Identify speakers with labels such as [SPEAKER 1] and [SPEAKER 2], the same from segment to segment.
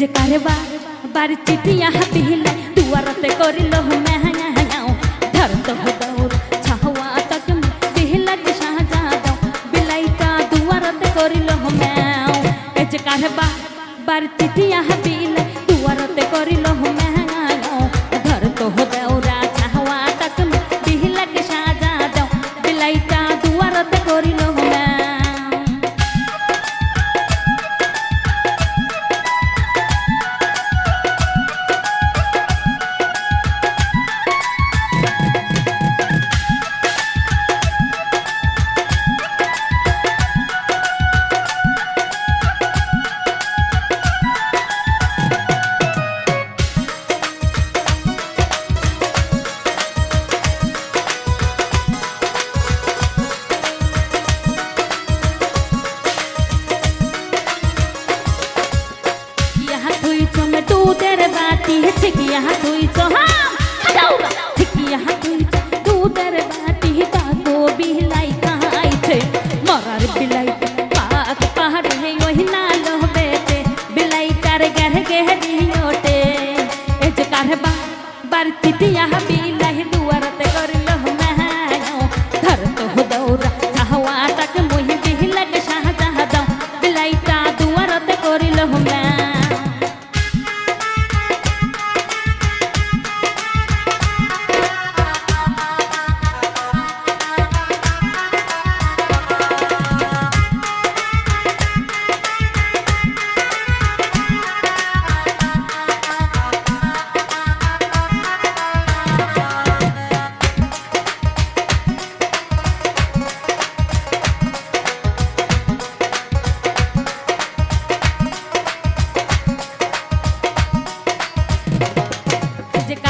[SPEAKER 1] যে কারবা বার চিটিয়া হাবিলে দুয়ারতে করিল মেহাও ধর তো দৌর ছাহওয়া তক বিহলা কে সাজা দাও বিলাইটা দুয়ারতে করিল ম্যাও এ যে কারবা বার চিটিয়া হাবিলে দুয়ারতে করিল মেহাও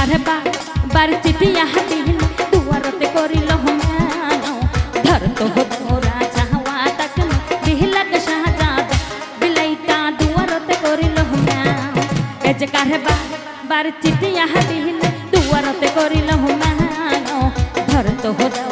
[SPEAKER 1] কারবা বার চিটিয়া হাতিল দুয়ারতে করিল হমানো ধর তো হোরা চাহওয়া তক বিহলক শাহজাদ বিলাইটা দুয়ারতে করিল হমানো এ যে কারবা বার চিটিয়া হাতিল দুয়ারতে করিল হমানো ধর তো হোরা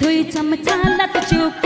[SPEAKER 1] ধুই চমচালাত চুপ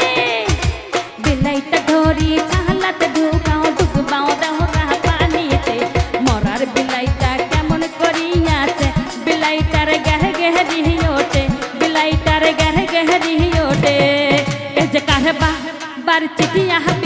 [SPEAKER 1] বিলাইটার